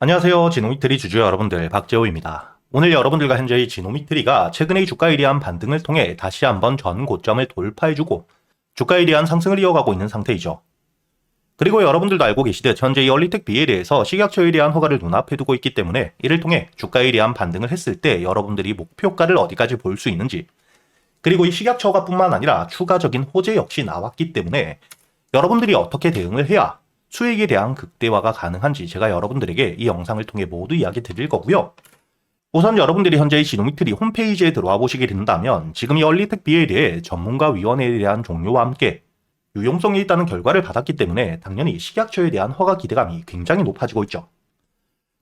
안녕하세요. 지노미트리 주주 여러분들 박재호입니다. 오늘 여러분들과 현재의 지노미트리가 최근의 주가에 대한 반등을 통해 다시 한번 전 고점을 돌파해주고 주가에 대한 상승을 이어가고 있는 상태이죠. 그리고 여러분들도 알고 계시듯 현재 이 얼리텍 B에 대해서 식약처에 대한 허가를 눈앞에 두고 있기 때문에 이를 통해 주가에 대한 반등을 했을 때 여러분들이 목표가를 어디까지 볼 수 있는지 그리고 이 식약처가뿐만 아니라 추가적인 호재 역시 나왔기 때문에 여러분들이 어떻게 대응을 해야 수익에 대한 극대화가 가능한지 제가 여러분들에게 이 영상을 통해 모두 이야기 드릴 거고요. 우선 여러분들이 현재 이 지노미트리 홈페이지에 들어와 보시게 된다면 지금 이 얼리텍 B에 대해 전문가 위원회에 대한 종료와 함께 유용성이 있다는 결과를 받았기 때문에 당연히 식약처에 대한 허가 기대감이 굉장히 높아지고 있죠.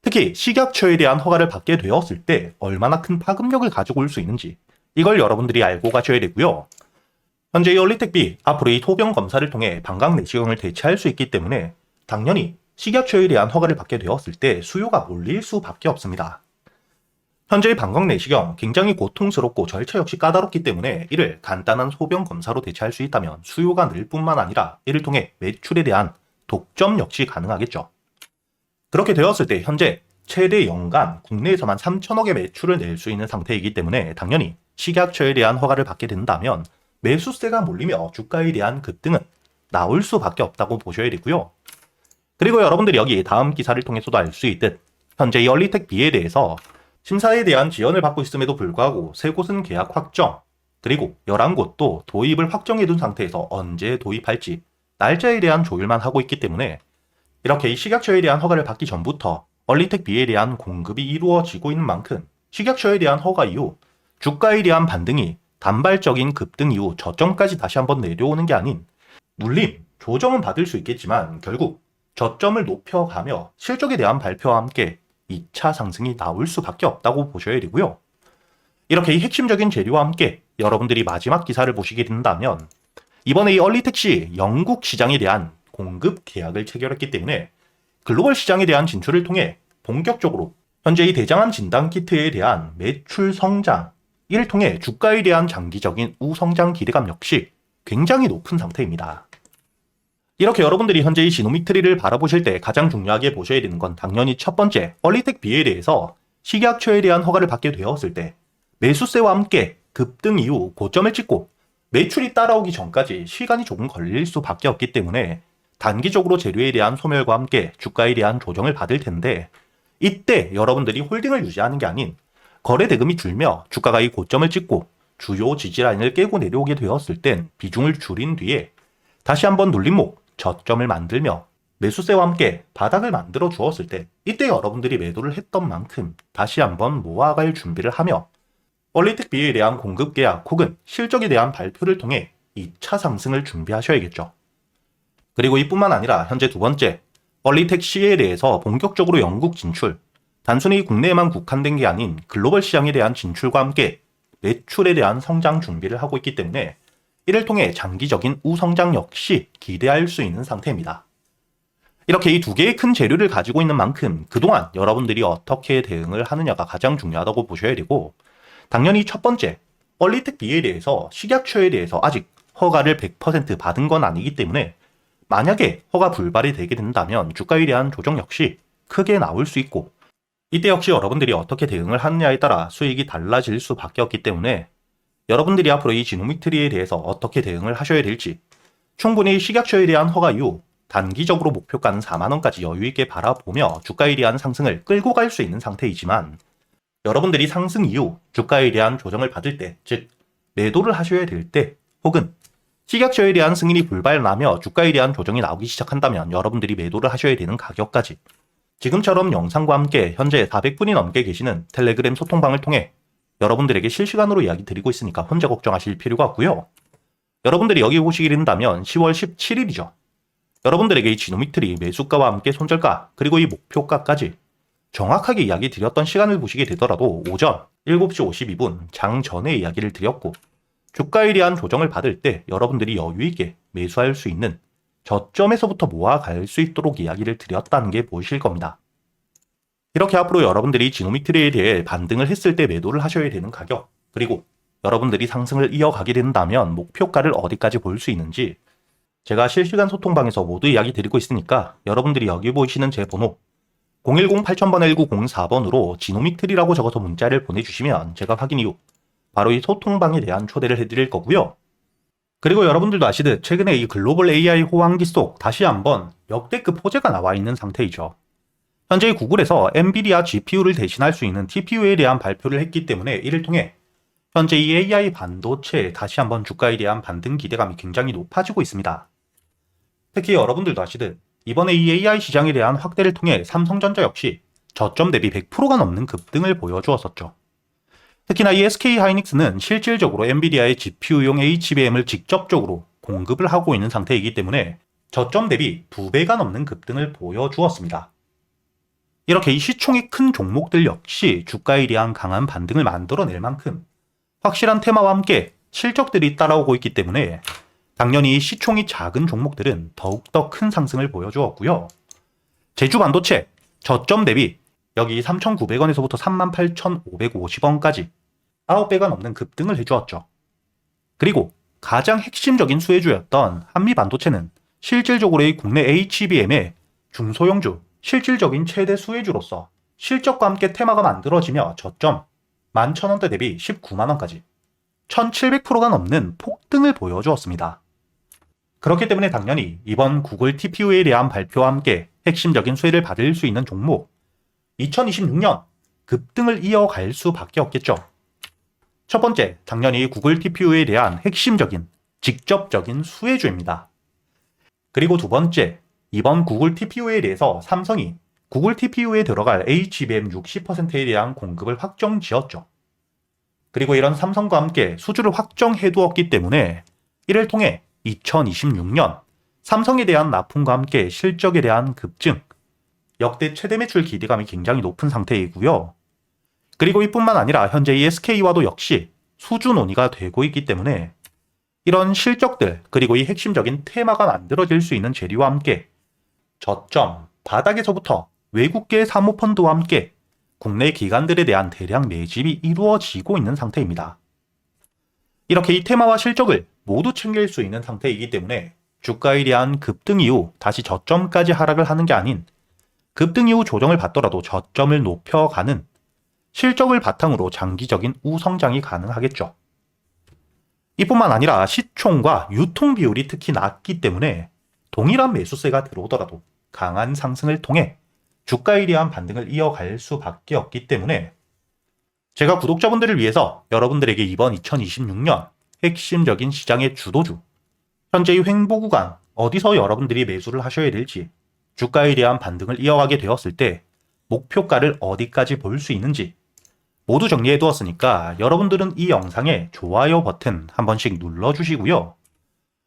특히 식약처에 대한 허가를 받게 되었을 때 얼마나 큰 파급력을 가지고 올 수 있는지 이걸 여러분들이 알고 가셔야 되고요. 현재 이 얼리텍비 앞으로 이 소변 검사를 통해 방광 내시경을 대체할 수 있기 때문에 당연히 식약 처에 대한 허가를 받게 되었을 때 수요가 몰릴 수밖에 없습니다. 현재의 방광 내시경 굉장히 고통스럽고 절차 역시 까다롭기 때문에 이를 간단한 소변 검사로 대체할 수 있다면 수요가 늘 뿐만 아니라 이를 통해 매출에 대한 독점 역시 가능하겠죠. 그렇게 되었을 때 현재 최대 연간 국내에서만 3천억의 매출을 낼 수 있는 상태이기 때문에 당연히 식약처에 대한 허가를 받게 된다면 매수세가 몰리며 주가에 대한 급등은 나올 수밖에 없다고 보셔야 되고요. 그리고 여러분들이 여기 다음 기사를 통해서도 알 수 있듯 현재 이 얼리텍 B에 대해서 심사에 대한 지원을 받고 있음에도 불구하고 세 곳은 계약 확정, 그리고 11곳도 도입을 확정해둔 상태에서 언제 도입할지 날짜에 대한 조율만 하고 있기 때문에 이렇게 이 식약처에 대한 허가를 받기 전부터 얼리텍 B에 대한 공급이 이루어지고 있는 만큼 식약처에 대한 허가 이후 주가에 대한 반등이 단발적인 급등 이후 저점까지 다시 한번 내려오는 게 아닌 눌림, 조정은 받을 수 있겠지만 결국 저점을 높여가며 실적에 대한 발표와 함께 2차 상승이 나올 수밖에 없다고 보셔야 되고요. 이렇게 이 핵심적인 재료와 함께 여러분들이 마지막 기사를 보시게 된다면 이번에 이 얼리텍시 영국 시장에 대한 공급 계약을 체결했기 때문에 글로벌 시장에 대한 진출을 통해 본격적으로 현재 이 대장암 진단 키트에 대한 매출 성장 이를 통해 주가에 대한 장기적인 우성장 기대감 역시 굉장히 높은 상태입니다. 이렇게 여러분들이 현재 이 지노미트리를 바라보실 때 가장 중요하게 보셔야 되는 건 당연히 첫 번째, 얼리텍 B에 대해서 식약처에 대한 허가를 받게 되었을 때 매수세와 함께 급등 이후 고점을 찍고 매출이 따라오기 전까지 시간이 조금 걸릴 수밖에 없기 때문에 단기적으로 재료에 대한 소멸과 함께 주가에 대한 조정을 받을 텐데 이때 여러분들이 홀딩을 유지하는 게 아닌 거래 대금이 줄며 주가가 이 고점을 찍고 주요 지지라인을 깨고 내려오게 되었을 땐 비중을 줄인 뒤에 다시 한번 눌림목 저점을 만들며 매수세와 함께 바닥을 만들어 주었을 때 이때 여러분들이 매도를 했던 만큼 다시 한번 모아갈 준비를 하며 얼리텍 B에 대한 공급 계약 혹은 실적에 대한 발표를 통해 2차 상승을 준비하셔야겠죠. 그리고 이뿐만 아니라 현재 두 번째 얼리텍 C에 대해서 본격적으로 영국 진출 단순히 국내에만 국한된 게 아닌 글로벌 시장에 대한 진출과 함께 매출에 대한 성장 준비를 하고 있기 때문에 이를 통해 장기적인 우성장 역시 기대할 수 있는 상태입니다. 이렇게 이 두 개의 큰 재료를 가지고 있는 만큼 그동안 여러분들이 어떻게 대응을 하느냐가 가장 중요하다고 보셔야 되고 당연히 첫 번째 얼리텍 B에 대해서 식약처에 대해서 아직 허가를 100% 받은 건 아니기 때문에 만약에 허가 불발이 되게 된다면 주가에 대한 조정 역시 크게 나올 수 있고 이때 역시 여러분들이 어떻게 대응을 하느냐에 따라 수익이 달라질 수밖에 없기 때문에 여러분들이 앞으로 이 지노미트리에 대해서 어떻게 대응을 하셔야 될지 충분히 식약처에 대한 허가 이후 단기적으로 목표가는 4만원까지 여유있게 바라보며 주가에 대한 상승을 끌고 갈 수 있는 상태이지만 여러분들이 상승 이후 주가에 대한 조정을 받을 때, 즉 매도를 하셔야 될 때, 혹은 식약처에 대한 승인이 불발나며 주가에 대한 조정이 나오기 시작한다면 여러분들이 매도를 하셔야 되는 가격까지 지금처럼 영상과 함께 현재 400분이 넘게 계시는 텔레그램 소통방을 통해 여러분들에게 실시간으로 이야기 드리고 있으니까 혼자 걱정하실 필요가 없고요. 여러분들이 여기 오시게 된다면 10월 17일이죠. 여러분들에게 이 지노미트리 매수가와 함께 손절가 그리고 이 목표가까지 정확하게 이야기 드렸던 시간을 보시게 되더라도 오전 7시 52분 장 전에 이야기를 드렸고 주가에 대한 조정을 받을 때 여러분들이 여유 있게 매수할 수 있는 저점에서부터 모아갈 수 있도록 이야기를 드렸다는 게 보이실 겁니다. 이렇게 앞으로 여러분들이 지노미트리에 대해 반등을 했을 때 매도를 하셔야 되는 가격, 그리고 여러분들이 상승을 이어가게 된다면 목표가를 어디까지 볼 수 있는지 제가 실시간 소통방에서 모두 이야기 드리고 있으니까 여러분들이 여기 보이시는 제 번호 010-8000-1904번으로 지노믹 트리라고 적어서 문자를 보내주시면 제가 확인 이후 바로 이 소통방에 대한 초대를 해드릴 거고요. 그리고 여러분들도 아시듯 최근에 이 글로벌 AI 호황기 속 다시 한번 역대급 호재가 나와 있는 상태이죠. 현재 구글에서 엔비디아 GPU를 대신할 수 있는 TPU에 대한 발표를 했기 때문에 이를 통해 현재 이 AI 반도체 다시 한번 주가에 대한 반등 기대감이 굉장히 높아지고 있습니다. 특히 여러분들도 아시듯 이번에 이 AI 시장에 대한 확대를 통해 삼성전자 역시 저점 대비 100%가 넘는 급등을 보여주었었죠. 특히나 이 SK 하이닉스는 실질적으로 엔비디아의 GPU용 HBM을 직접적으로 공급을 하고 있는 상태이기 때문에 저점 대비 2배가 넘는 급등을 보여주었습니다. 이렇게 이 시총이 큰 종목들 역시 주가에 대한 강한 반등을 만들어낼 만큼 확실한 테마와 함께 실적들이 따라오고 있기 때문에 당연히 시총이 작은 종목들은 더욱더 큰 상승을 보여주었고요. 제주 반도체 저점 대비 여기 3,900원에서부터 38,550원까지 9배가 넘는 급등을 해주었죠. 그리고 가장 핵심적인 수혜주였던 한미 반도체는 실질적으로 이 국내 HBM의 중소형주 실질적인 최대 수혜주로서 실적과 함께 테마가 만들어지며 저점 11,000원대 대비 19만원까지 1,700%가 넘는 폭등을 보여주었습니다. 그렇기 때문에 당연히 이번 구글 TPU에 대한 발표와 함께 핵심적인 수혜를 받을 수 있는 종목 2026년 급등을 이어갈 수밖에 없겠죠. 첫 번째, 당연히 구글 TPU에 대한 핵심적인 직접적인 수혜주입니다. 그리고 두 번째, 이번 구글 TPU에 대해서 삼성이 구글 TPU에 들어갈 HBM 60%에 대한 공급을 확정 지었죠. 그리고 이런 삼성과 함께 수주를 확정해 두었기 때문에 이를 통해 2026년 삼성에 대한 납품과 함께 실적에 대한 급증, 역대 최대 매출 기대감이 굉장히 높은 상태이고요. 그리고 이뿐만 아니라 현재 이 SK와도 역시 수주 논의가 되고 있기 때문에 이런 실적들 그리고 이 핵심적인 테마가 만들어질 수 있는 재료와 함께 저점 바닥에서부터 외국계 사모펀드와 함께 국내 기관들에 대한 대량 매집이 이루어지고 있는 상태입니다. 이렇게 이 테마와 실적을 모두 챙길 수 있는 상태이기 때문에 주가에 대한 급등 이후 다시 저점까지 하락을 하는 게 아닌 급등 이후 조정을 받더라도 저점을 높여가는 실적을 바탕으로 장기적인 우성장이 가능하겠죠. 이뿐만 아니라 시총과 유통 비율이 특히 낮기 때문에 동일한 매수세가 들어오더라도 강한 상승을 통해 주가에 대한 반등을 이어갈 수밖에 없기 때문에 제가 구독자분들을 위해서 여러분들에게 이번 2026년 핵심적인 시장의 주도주, 현재의 횡보 구간, 어디서 여러분들이 매수를 하셔야 될지, 주가에 대한 반등을 이어가게 되었을 때 목표가를 어디까지 볼 수 있는지 모두 정리해 두었으니까 여러분들은 이 영상에 좋아요 버튼 한 번씩 눌러 주시고요.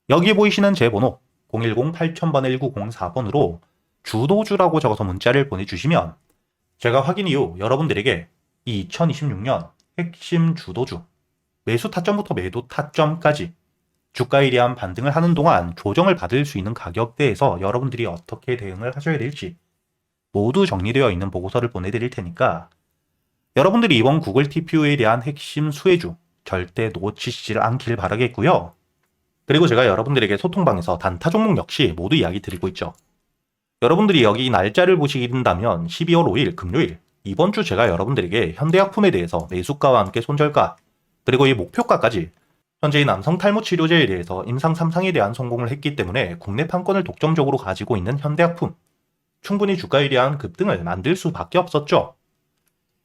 여기 보이시는 제 번호 010-8000번-1904번으로 주도주라고 적어서 문자를 보내주시면 제가 확인 이후 여러분들에게 이 2026년 핵심 주도주 매수 타점부터 매도 타점까지 주가에 대한 반등을 하는 동안 조정을 받을 수 있는 가격대에서 여러분들이 어떻게 대응을 하셔야 될지 모두 정리되어 있는 보고서를 보내드릴 테니까 여러분들이 이번 구글 TPU에 대한 핵심 수혜주 절대 놓치시질 않길 바라겠고요. 그리고 제가 여러분들에게 소통방에서 단타 종목 역시 모두 이야기 드리고 있죠. 여러분들이 여기 날짜를 보시게 된다면 12월 5일 금요일 이번 주 제가 여러분들에게 현대약품에 대해서 매수가와 함께 손절가 그리고 이 목표가까지 현재 의 남성 탈모 치료제에 대해서 임상 3상에 대한 성공을 했기 때문에 국내 판권을 독점적으로 가지고 있는 현대약품 충분히 주가에 대한 급등을 만들 수밖에 없었죠.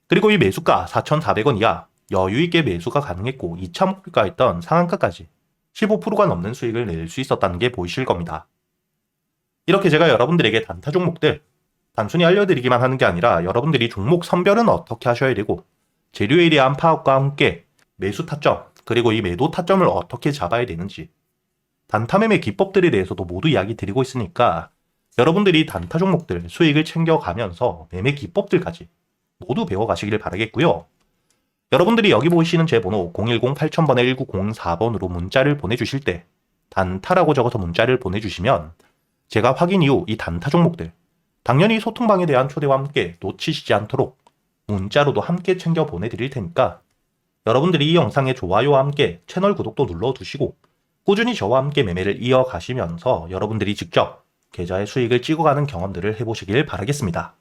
그리고 이 매수가 4,400원 이하 여유있게 매수가 가능했고 2차 목표가였던 상한가까지 15%가 넘는 수익을 낼 수 있었다는 게 보이실 겁니다. 이렇게 제가 여러분들에게 단타 종목들 단순히 알려드리기만 하는 게 아니라 여러분들이 종목 선별은 어떻게 하셔야 되고 재료에 대한 파악과 함께 매수 타점 그리고 이 매도 타점을 어떻게 잡아야 되는지 단타 매매 기법들에 대해서도 모두 이야기 드리고 있으니까 여러분들이 단타 종목들 수익을 챙겨가면서 매매 기법들까지 모두 배워가시기를 바라겠고요. 여러분들이 여기 보이시는 제 번호 010-8000번에 1904번으로 문자를 보내주실 때 단타라고 적어서 문자를 보내주시면 제가 확인 이후 이 단타 종목들 당연히 소통방에 대한 초대와 함께 놓치시지 않도록 문자로도 함께 챙겨 보내드릴 테니까 여러분들이 이 영상의 좋아요와 함께 채널 구독도 눌러두시고 꾸준히 저와 함께 매매를 이어가시면서 여러분들이 직접 계좌의 수익을 찍어가는 경험들을 해보시길 바라겠습니다.